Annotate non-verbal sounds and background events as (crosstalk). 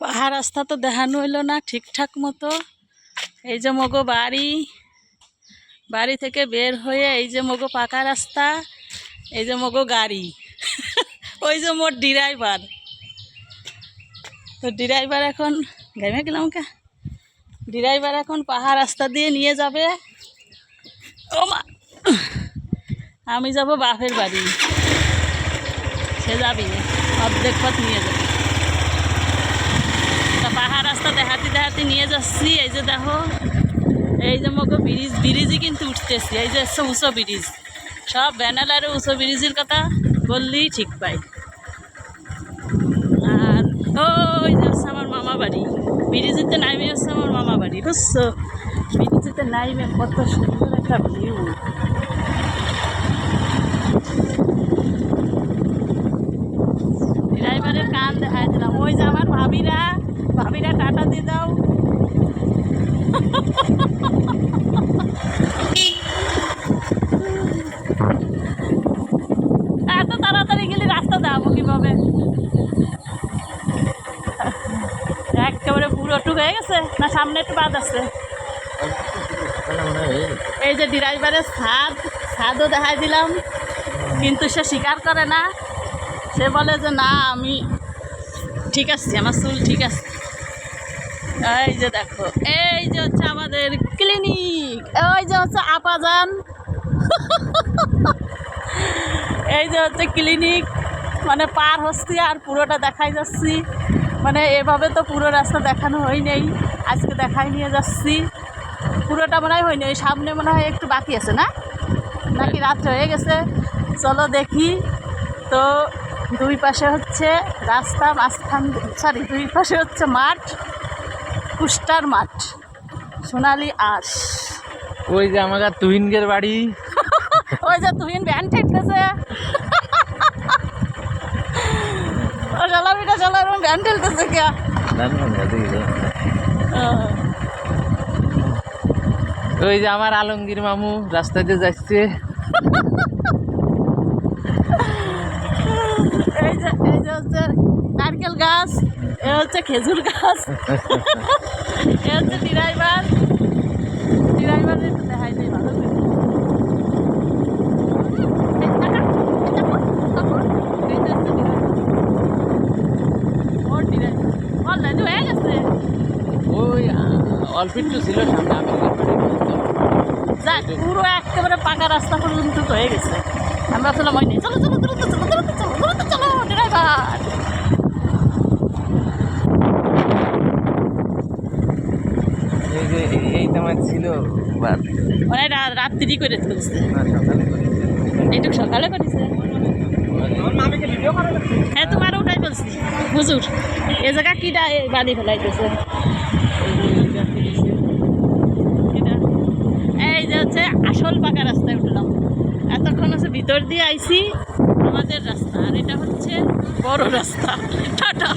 পাহাড় রাস্তা তো দেখানো হইল না, ঠিকঠাক মতো। এই যে মগো বাড়ি বাড়ি থেকে বের হয়ে এই যে মগো পাকা রাস্তা, এই যে মগো গাড়ি, (laughs) ওই যে মোর ড্রাইভার। তো ড্রাইভার এখন, ঘেমে গেলাম কে? ড্রাইভার এখন পাহাড় রাস্তা দিয়ে নিয়ে যাবে। ও মা, আমি যাব বাপের বাড়ি। সে যাবি, অর্ধেক পথ নিয়ে যাবে। পাহাড় রাস্তা দেখাতে দেখাতে নিয়ে যাচ্ছি, এই যে দেখো। এই যে মগো ব্রিজ ব্রিজই কিন্তু উঠতেছি, এই যে হচ্ছে উঁচু ব্রিজ সব ব্যানালারে উঁচু ব্রিজের কথা বললেই ঠিক পাই। আর ওই যে হচ্ছে আমার মামা বাড়ি। ব্রিজেতে নাইমে হচ্ছে আমার মামা বাড়ি, বুঝছ? ব্রিজেতে নাইমে কত সুন্দর একটা ভিউ ড্রাইভারের কান দেখাই দিলাম। ওই যে আমার ভাবিরা ভাবিরা টাটা দিয়ে দাও। তাড়াতাড়ি গেলে রাস্তা একেবারে পুরো টুক হয়ে গেছে না একটু আছে? এই যে ছাদ, ছাদও দেখাই দিলাম, কিন্তু সে করে না। সে বলে যে, না, আমি ঠিক আছে, আমার চুল ঠিক আছে। এই যে দেখো, এই যে হচ্ছে আমাদের ক্লিনিক ওই যে হচ্ছে আপাজান। এই যে হচ্ছে ক্লিনিক মানে পার হচ্ছি আর পুরোটা দেখাই যাচ্ছি। মানে এভাবে তো পুরো রাস্তা দেখানো হয় নেই, আজকে দেখাই নিয়ে যাচ্ছি। পুরোটা মনে হয় হয়নি ওই সামনে মনে হয় একটু বাকি আছে না? নাকি রাত্রে হয়ে গেছে? চলো দেখি। তো দুই পাশে হচ্ছে রাস্তা, মাঝখান সরি দুই পাশে হচ্ছে মাঠ। কুষ্টার মাঠ। সোনালি আশ। ওই যে আমার তুহিনগের বাড়ি। (laughs) ওই যে তুহিন ব্যান ঠেকতেছে। ও চালাবিটা চালার ব্যান ঠেলতেছে কে? ওই যে আমার আলমগীর মামু রাস্তা দিয়ে যাচ্ছে। এই যে এই যে হচ্ছে নারকেল গাছ। এ হচ্ছে খেজুর গাছ। এ হচ্ছে ড্রাইভার ড্রাইভার একটু দেখাই দেয় ভালো করে। অল্প একটু ছিল সামনে আমি যাক পুরো একেবারে পাকা রাস্তা পর্যন্ত তো হয়ে গেছে। আমরা চলো মনে চলো চলো চলো চলো দ্রুত চলো ড্রাইভার এই যে এই- এই তোমার ছিল বাদ। মানে রাত্রি করে তুলছে না, সকালে করেছে। এইটুকু সকালে করেছে হ্যাঁ তোমার ওটাই বলছি। হুজুর এ জায়গা কিটা বাড়ি ফেলাইতেছে? এই যে হচ্ছে আসল পাকা রাস্তায় উঠলাম। এতক্ষণ হচ্ছে ভিতর দিয়ে আইছি আমাদের রাস্তা। আর এটা হচ্ছে বড় রাস্তা। টাটা।